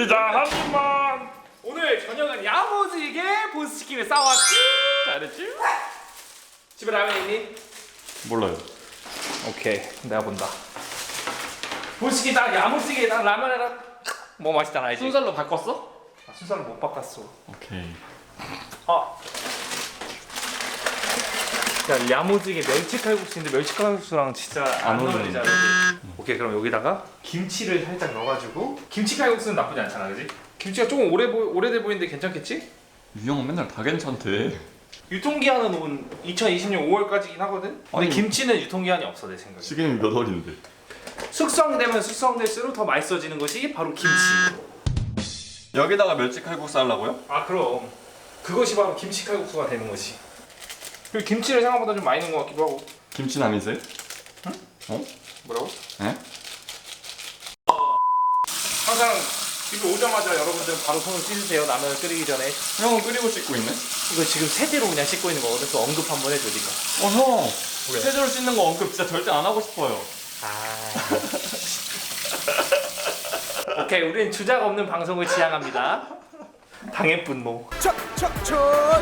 피자 한 입만. 오늘 저녁은 야무지게 보스치킨을 싸왔지 잘했지? 집에 라면 있니? 몰라요. 오케이 내가 본다 보스치킨 딱 야무지게 딱 라면에다 뭐 맛있잖아 알지? 순살로 바꿨어? 아, 순살을 못 바꿨어 오케이. 아. 야 야무지게 멸치 칼국수인데 멸치 칼국수랑 진짜 안 안 어울리잖아? 오케이 그럼 여기다가 김치를 살짝 넣어가지고 김치 칼국수는 나쁘지 않잖아 그지? 김치가 조금 오래 보, 오래돼 보이는데 괜찮겠지? 유영은 맨날 다 괜찮대. 유통기한은 온 2020년 5월까지긴 하거든? 근데 아니, 김치는 유통기한이 없어 내 생각에 지금 몇 월인데? 숙성되면 숙성될수록 더 맛있어지는 것이 바로 김치 여기다가 멸치 칼국수 하려고요? 아 그럼 그것이 바로 김치 칼국수가 되는 것이 그리고 김치를 생각보다 좀 많이 넣은 것 같기도 하고 김치 남이세요? 뭐라고? 에? 항상 집에 오자마자 여러분들 바로 손을 씻으세요 라면을 끓이기 전에 형은 끓이고 씻고 있네? 이거 지금 세제로 그냥 씻고 있는 거거든 또 언급 한번 해줘 니가 어 형! 왜? 세제로 씻는 거 언급 진짜 절대 안 하고 싶어요. 아 오케이 우리는 주작 없는 방송을 지향합니다 당의 분노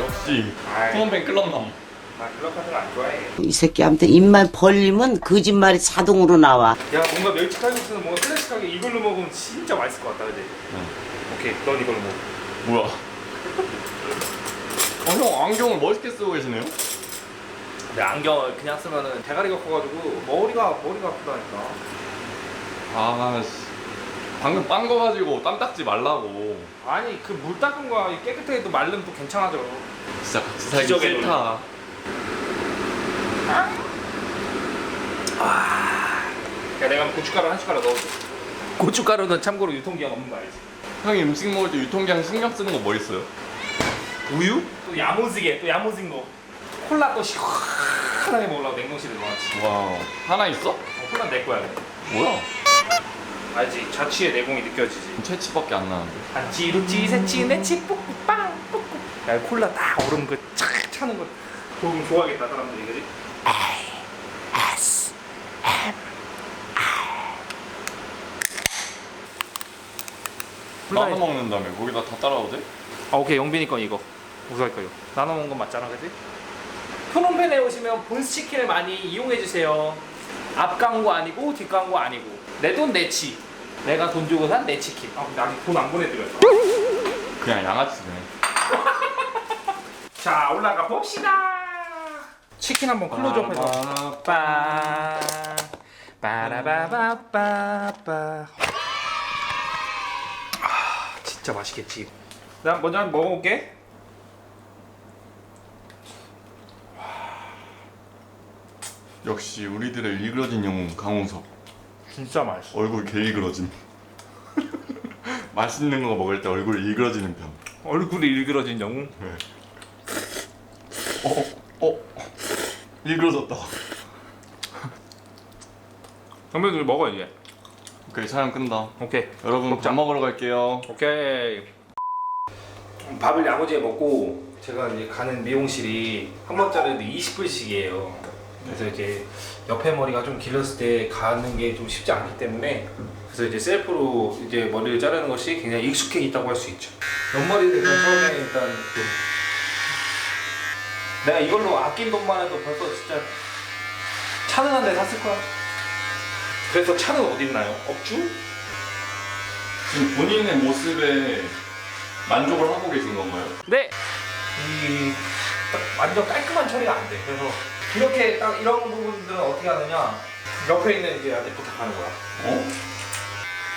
역시 투원뱅 끌렁남. 좋아해 이 새끼한테 입만 벌리면 거짓말이 자동으로 나와. 야 뭔가 멸치 칼국수는 뭔가 클래식하게 이걸로 먹으면 진짜 맛있을 것 같다 그지? 오케이 넌 이걸로 먹어 뭐야? 어 형 안경을 멋있게 쓰고 계시네요? 내 안경을 그냥 쓰면은 대가리가 커가지고 머리가 머리가 아프다니까 아 씨. 방금 빵거 가지고 땀 닦지 말라고. 아니 그 물 닦은 거 깨끗하게 또 말르면 또 괜찮아져 진짜 같이 살기 기적의 싫다. 야 내가 고춧가루 한 숟가락 넣어줘 고춧가루는 참고로 유통기한 없는 거 알지? 형이 음식 먹을 때 유통기한 신경 쓰는 거 뭐 있어요? 우유? 또 야무지게 또 야무진 거 콜라 또 시원하게 먹으려고 냉동실에 넣어놨지 와우. 하나 있어? 어, 콜라 내 거야 뭐야? 알지? 자취의 내공이 느껴지지 채치밖에 안 나는데. 한치 루치 세치 네치 뽀뽀빵 뽀뽀 야 콜라 딱 얼음 그 착 차는 거 조금 좋아하겠다 사람들이 그지? S 나눠 먹는다며? 거기다 다 따라도 돼? 아 오케이. 영빈이 건 이거. 우수할 거요. 나눠 먹는 건 맞잖아 그지? 프놈펜에 오시면 본스치킨을 많이 이용해 주세요. 앞 광고 아니고 뒷 광고 아니고. 내 돈 내치. 내가 돈 주고 산 내 치킨. 아 근데 아직 돈 안 보내드렸어 그냥 양아치네. 자 올라가 봅시다 치킨 한번 클로즈업해서 빠 빠라바바빠빠 아 진짜 맛있겠지 나 먼저 한번 먹어볼게 역시 우리들의 일그러진 영웅 강홍석. 진짜 맛있어 얼굴 개 일그러짐. 맛있는 거 먹을 때 얼굴 일그러지는 편. 얼굴이 일그러진 영웅 어? 어? 일그러졌다. 정면들 먹어 이제 오케이 촬영 끈다. 오케이 여러분 먹자. 밥 먹으러 갈게요. 오케이 밥을 야무지게 먹고 제가 이제 가는 미용실이 한 번 자르는데 20분씩이에요 그래서 이제 옆에 머리가 좀 길었을 때 가는 게 좀 쉽지 않기 때문에 그래서 이제 셀프로 이제 머리를 자르는 것이 굉장히 익숙해 있다고 할 수 있죠 옆머리는 일단 처음에 일단 그 내가 이걸로 아낀 돈만 해도 벌써 진짜 차는 한 대 샀을 거야 그래서 차는 어디 있나요? 업주? 지금 본인의 모습에 만족을 하고 계신 건가요? 네. 이 딱 완전 깔끔한 처리가 안 돼. 그래서 이렇게 딱 이런 부분들은 어떻게 하느냐? 옆에 있는 이제 아들 부탁하는 거야. 어?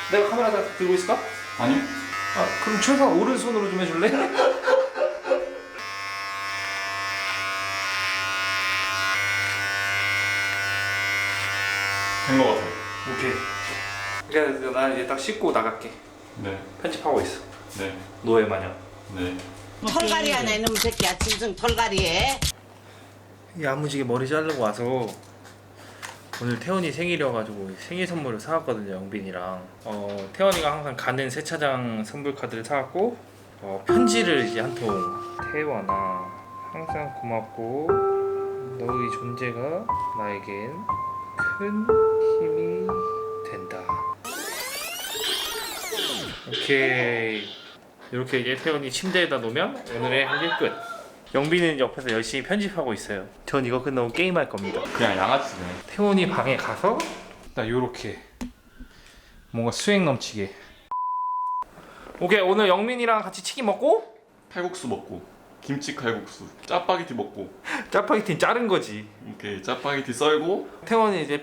내가 카메라 다 들고 있을까? 아니? 아, 그럼 최소한 오른손으로 좀 해줄래? 된거 같아요. 오케이. 그러니까 나 이제 딱 씻고 나갈게. 네. 편집하고 있어. 네. 노예 마냥. 네. 털갈이 하나 이놈 새끼야 짐승 털갈이해. 야무지게 머리 자르고 와서 오늘 태원이 생일이어가지고 생일 선물을 사왔거든요 영빈이랑 어, 태원이가 항상 가는 세차장 선물 카드를 사왔고 어, 편지를 이제 한 통 태원아 항상 고맙고 너의 존재가 나에겐 큰 힘이 된다 오케이. 이렇게 이제 태원이 침대에다 놓으면 오늘의 할일 끝. 영빈은 옆에서 열심히 편집하고 있어요. 전 이거 끝나고 게임할 겁니다. 그냥 양아치네. 태원이 방에 가서 나 요렇게 뭔가 수행 넘치게. 오케이 오늘 영민이랑 같이 치킨 먹고 칼국수 먹고 김치 칼국수, 짜파게티 먹고 짜파게티 자른 거지. 이렇게 짜파게티 썰고 태원이 이제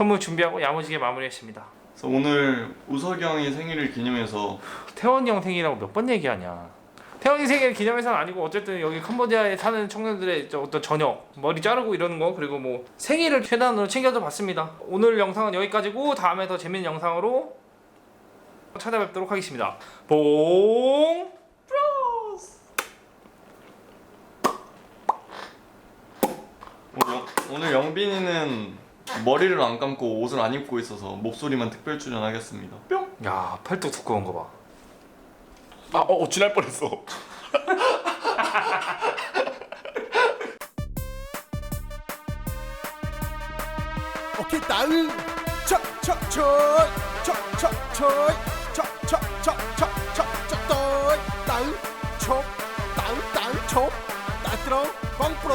선물 준비하고 야무지게 마무리했습니다. 그래서 오늘 우석이 형이 생일을 기념해서 태원이 형 생일이라고 몇 번 얘기하냐. 태원이 생일 기념해서는 아니고 어쨌든 여기 캄보디아에 사는 청년들의 저 어떤 저녁 머리 자르고 이러는 거 그리고 뭐 생일을 최대한으로 챙겨줘 봤습니다. 오늘 영상은 여기까지고 다음에 더 재밌는 영상으로 찾아뵙도록 하겠습니다. 봉. 오늘, 오늘 영빈이는 머리를 안 감고 옷을 안 입고 있어서 목소리만 특별 출연하겠습니다. 뿅. 야 팔뚝 두꺼운 거 봐. 아, 어, 지날 뻔했어. 오케이 다음 척척척척척척척척척 다음 촉 다음 다음 촉 따스러 광프로